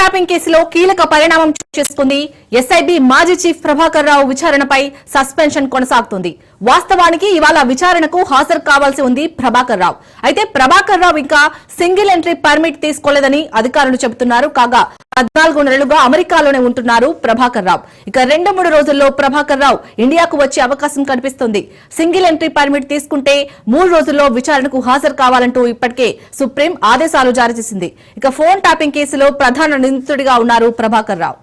Tapping కేసులో కీలక పరిణామం చేసుకుంది. ఎస్ఐబి మాజీ చీఫ్ ప్రభాకర్ రావు విచారణపై సస్పెన్షన్ కొనసాగుతుంది. వాస్తవానికి ఇవాళ విచారణకు హాజరు కావాల్సి ఉంది ప్రభాకర్ రావు. అయితే ప్రభాకర్ రావు ఇంకా సింగిల్ ఎంట్రీ పర్మిట్ తీసుకోలేదని అధికారులు చెబుతున్నారు. కాగా పద్నాలుగు నెలలుగా అమెరికాలోనే ఉంటున్నారు ప్రభాకర్ రావు. ఇక రెండు మూడు రోజుల్లో ప్రభాకర్ రావు ఇండియాకు వచ్చే అవకాశం కనిపిస్తుంది. సింగిల్ ఎంట్రీ పర్మిట్ తీసుకుంటే మూడు రోజుల్లో విచారణకు హాజరు కావాలంటూ ఇప్పటికే సుప్రీం ఆదేశాలు జారీ చేసింది. ఇక ఫోన్ ట్యాపింగ్ కేసులో ప్రధాన నిందితుడిగా ఉన్నారు ప్రభాకర్ రావు.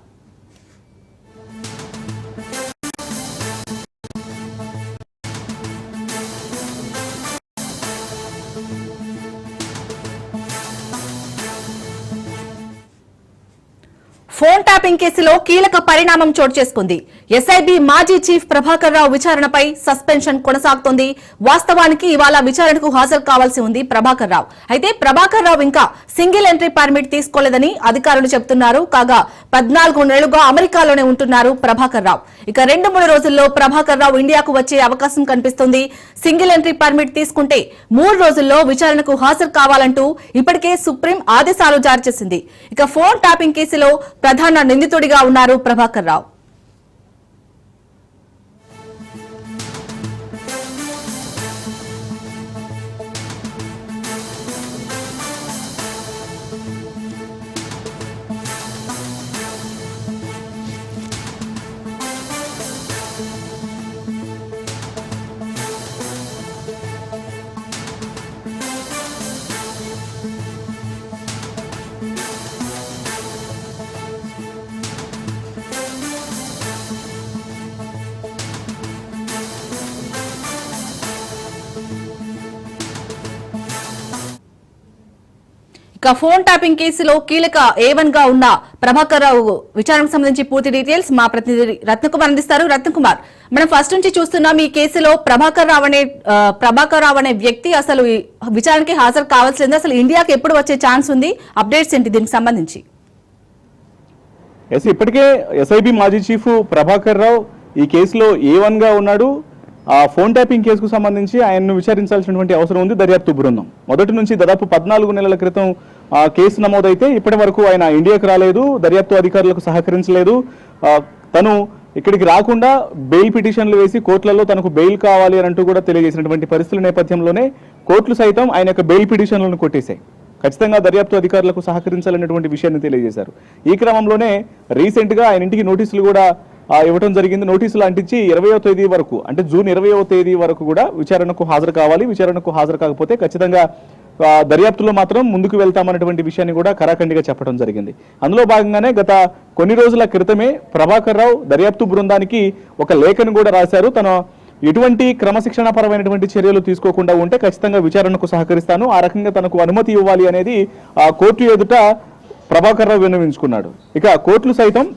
ఫోన్ ట్యాపింగ్ కేసులో కీలక పరిణామం చోటు చేసుకుంది. ఎస్ఐబి మాజీ చీఫ్ ప్రభాకర్ రావు విచారణపై సస్పెన్షన్ కొనసాగుతోంది. వాస్తవానికి ఇవాళ విచారణకు హాజరు కావాల్సి ఉంది ప్రభాకర్ రావు. అయితే ప్రభాకర్ రావు ఇంకా సింగిల్ ఎంట్రీ పర్మిట్ తీసుకోలేదని అధికారులు చెబుతున్నారు. కాగా పద్నాలుగు నెలలుగా అమెరికాలోనే ఉంటున్నారు ప్రభాకర్ రావు. ఇక రెండు మూడు రోజుల్లో ప్రభాకర్ రావు ఇండియాకు వచ్చే అవకాశం కనిపిస్తుంది. సింగిల్ ఎంట్రీ పర్మిట్ తీసుకుంటే మూడు రోజుల్లో విచారణకు హాజరు కావాలంటూ ఇప్పటికే సుప్రీం ఆదేశాలు జారీ చేసింది. ఇక ఫోన్ ట్యాపింగ్ కేసులో ప్రధాన నిందితుడిగా ఉన్నారు ప్రభాకర్ రావు. ఇక ఫోన్ ట్యాపింగ్ కేసులో కీలక ఏవన్గా ఉన్న ప్రభాకర్ రావు విచారణకు సంబంధించి పూర్తి డీటెయిల్స్ మా ప్రతినిధి రత్నకుమార్ అందిస్తారు. రత్నకుమార్ మనం ఫస్ట్ నుంచి చూస్తున్నాం ఈ కేసులో ప్రభాకర్ రావు అనే ప్రభాకర్ రావు అనే వ్యక్తి అసలు విచారణకి హాజరు కావాల్సింది. అసలు ఇండియాకి ఎప్పుడు వచ్చే ఛాన్స్ ఉంది? అప్డేట్స్ ఏంటి దీనికి సంబంధించి? ఎస్ ఇప్పటికే ఎస్ఐబి మాజీ చీఫ్ ప్రభాకర్ రావు ఈ కేసులో ఏ వన్గా ఉన్నాడు. ఫోన్ ట్యాపింగ్ కేసుకు సంబంధించి ఆయన్ను విచారించాల్సినటువంటి అవసరం ఉంది. దర్యాప్తు బృందం. మొదటి నుంచి దాదాపు పద్నాలుగు నెలల క్రితం కేసు నమోదైతే ఇప్పటి వరకు ఆయన ఇండియాకు రాలేదు దర్యాప్తు అధికారులకు సహకరించలేదు. తను ఇక్కడికి రాకుండా బెయిల్ పిటిషన్లు వేసి కోర్టులలో తనకు బెయిల్ కావాలి అని అంటూ కూడా తెలియజేసినటువంటి పరిస్థితుల నేపథ్యంలోనే కోర్టులు సైతం ఆయన యొక్క బెయిల్ పిటిషన్లను కొట్టేశాయి. ఖచ్చితంగా దర్యాప్తు అధికారులకు సహకరించాలనేటువంటి విషయాన్ని తెలియజేశారు. ఈ క్రమంలోనే రీసెంట్గా ఆయన ఇంటికి నోటీసులు కూడా ఇవ్వడం జరిగింది. నోటీసులు అంటించి ఇరవయో తేదీ వరకు అంటే జూన్ ఇరవయో తేదీ వరకు కూడా విచారణకు హాజరు కావాలి. విచారణకు హాజరు కాకపోతే ఖచ్చితంగా దర్యాప్తులో మాత్రం ముందుకు వెళ్తామన్నటువంటి విషయాన్ని కూడా కరాఖండిగా చెప్పడం జరిగింది. అందులో భాగంగానే గత కొన్ని రోజుల క్రితమే ప్రభాకర్ రావు దర్యాప్తు బృందానికి ఒక లేఖను కూడా రాశారు. తన ఎటువంటి క్రమశిక్షణ పరమైనటువంటి చర్యలు తీసుకోకుండా ఉంటే ఖచ్చితంగా విచారణకు సహకరిస్తాను. ఆ రకంగా తనకు అనుమతి ఇవ్వాలి అనేది ఆ కోర్టు ఎదుట ప్రభాకర్ రావు విన్నవించుకున్నాడు. ఇక కోర్టులు సైతం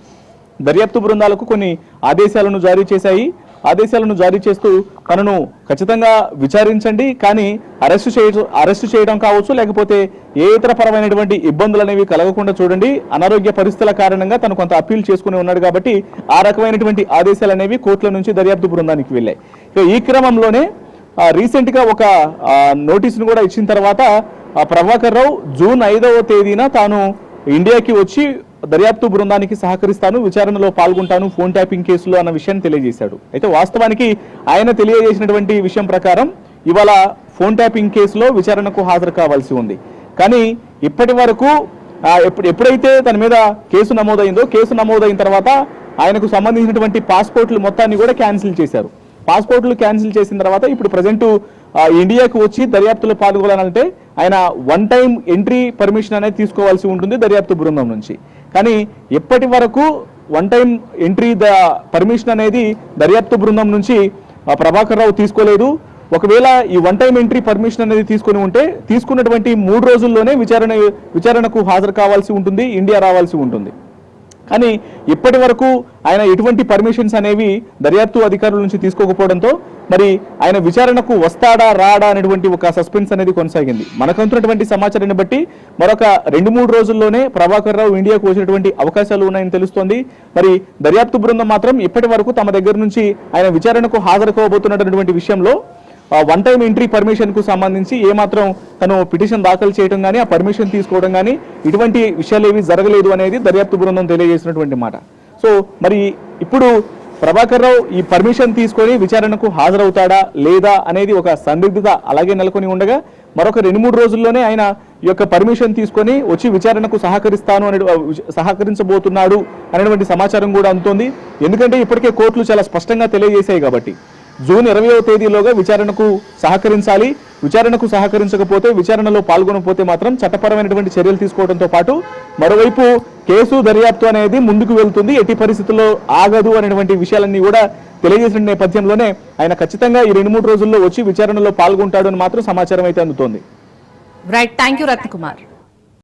దర్యాప్తు బృందాలకు కొన్ని ఆదేశాలను జారీ చేశాయి. ఆదేశాలను జారీ చేస్తూ తనను ఖచ్చితంగా విచారించండి కానీ అరెస్టు చేయ అరెస్టు చేయడం కావచ్చు లేకపోతే ఏ ఇతర పరమైనటువంటి ఇబ్బందులు అనేవి కలగకుండా చూడండి. అనారోగ్య పరిస్థితుల కారణంగా తను కొంత అప్పీల్ చేసుకుని ఉన్నాడు కాబట్టి ఆ రకమైనటువంటి ఆదేశాలు అనేవి కోర్టుల నుంచి దర్యాప్తు బృందానికి వెళ్ళాయి. ఇక ఈ క్రమంలోనే రీసెంట్గా ఒక నోటీసును కూడా ఇచ్చిన తర్వాత ప్రభాకర్ రావు జూన్ ఐదవ తేదీన తాను ఇండియాకి వచ్చి దర్యాప్తు బృందానికి సహకరిస్తాను విచారణలో పాల్గొంటాను ఫోన్ ట్యాపింగ్ కేసులో అన్న విషయాన్ని తెలియజేశాడు. అయితే వాస్తవానికి ఆయన తెలియజేసినటువంటి విషయం ప్రకారం ఇవాళ ఫోన్ ట్యాపింగ్ కేసులో విచారణకు హాజరు కావాల్సి ఉంది. కానీ ఇప్పటి వరకు ఎప్పుడు ఎప్పుడైతే తన మీద కేసు నమోదైందో కేసు నమోదైన తర్వాత ఆయనకు సంబంధించినటువంటి పాస్పోర్ట్లు మొత్తాన్ని కూడా క్యాన్సిల్ చేశారు. పాస్పోర్ట్లు క్యాన్సిల్ చేసిన తర్వాత ఇప్పుడు ప్రజెంట్ ఇండియాకు వచ్చి దర్యాప్తులో పాల్గొనాలంటే ఆయన వన్ టైం ఎంట్రీ పర్మిషన్ అనేది తీసుకోవాల్సి ఉంటుంది దర్యాప్తు బృందం నుంచి. కానీ ఇప్పటి వరకు one time entry the permission అనేది దర్యాప్తు బృందం నుంచి ప్రభాకర్ రావు తీసుకోలేదు. ఒకవేళ ఈ వన్ టైం ఎంట్రీ పర్మిషన్ అనేది తీసుకొని ఉంటే తీసుకున్నటువంటి మూడు రోజుల్లోనే విచారణ విచారణకు హాజరు కావాల్సి ఉంటుంది ఇండియా రావాల్సి ఉంటుంది. కానీ ఇప్పటి వరకు ఆయన ఎటువంటి పర్మిషన్స్ అనేవి దర్యాప్తు అధికారుల నుంచి తీసుకోకపోవడంతో మరి ఆయన విచారణకు వస్తాడా రాడా అనేటువంటి ఒక సస్పెన్స్ అనేది కొనసాగింది. మనకంతున్నటువంటి సమాచారాన్ని బట్టి మరొక రెండు మూడు రోజుల్లోనే ప్రభాకర్ రావు ఇండియాకు వచ్చినటువంటి అవకాశాలు ఉన్నాయని తెలుస్తోంది. మరి దర్యాప్తు బృందం మాత్రం ఇప్పటి వరకు తమ దగ్గర నుంచి ఆయన విచారణకు హాజరు కావబోతున్నటువంటి విషయంలో వన్ టైం ఎంట్రీ పర్మిషన్కు సంబంధించి ఏమాత్రం తను పిటిషన్ దాఖలు చేయడం కానీ ఆ పర్మిషన్ తీసుకోవడం కానీ ఇటువంటి విషయాలు ఏవి జరగలేదు అనేది దర్యాప్తు బృందం తెలియజేసినటువంటి మాట. సో మరి ఇప్పుడు ప్రభాకర్ రావు ఈ పర్మిషన్ తీసుకొని విచారణకు హాజరవుతాడా లేదా అనేది ఒక సందిగ్ధత అలాగే నెలకొని ఉండగా మరొక రెండు మూడు రోజుల్లోనే ఆయన ఈ యొక్క పర్మిషన్ తీసుకొని వచ్చి విచారణకు సహకరిస్తాను అనే సహకరించబోతున్నాడు అనేటువంటి సమాచారం కూడా అందుతోంది. ఎందుకంటే ఇప్పటికే కోర్టులు చాలా స్పష్టంగా తెలియజేశాయి కాబట్టి. జూన్ ఇరవయో తేదీలోగా విచారణకు సహకరించాలి. విచారణకు సహకరించకపోతే విచారణలో పాల్గొనకపోతే మాత్రం చట్టపరమైనటువంటి చర్యలు తీసుకోవడంతో పాటు మరోవైపు కేసు దర్యాప్తు అనేది ముందుకు వెళ్తుంది. ఎట్టి పరిస్థితుల్లో ఆగదు అనేటువంటి విషయాలన్నీ కూడా తెలియజేసిన నేపథ్యంలోనే ఆయన ఖచ్చితంగా ఈ రెండు మూడు రోజుల్లో వచ్చి విచారణలో పాల్గొంటాడు అని మాత్రం సమాచారం అయితే అందుతోంది. Right thank you Ratnakumar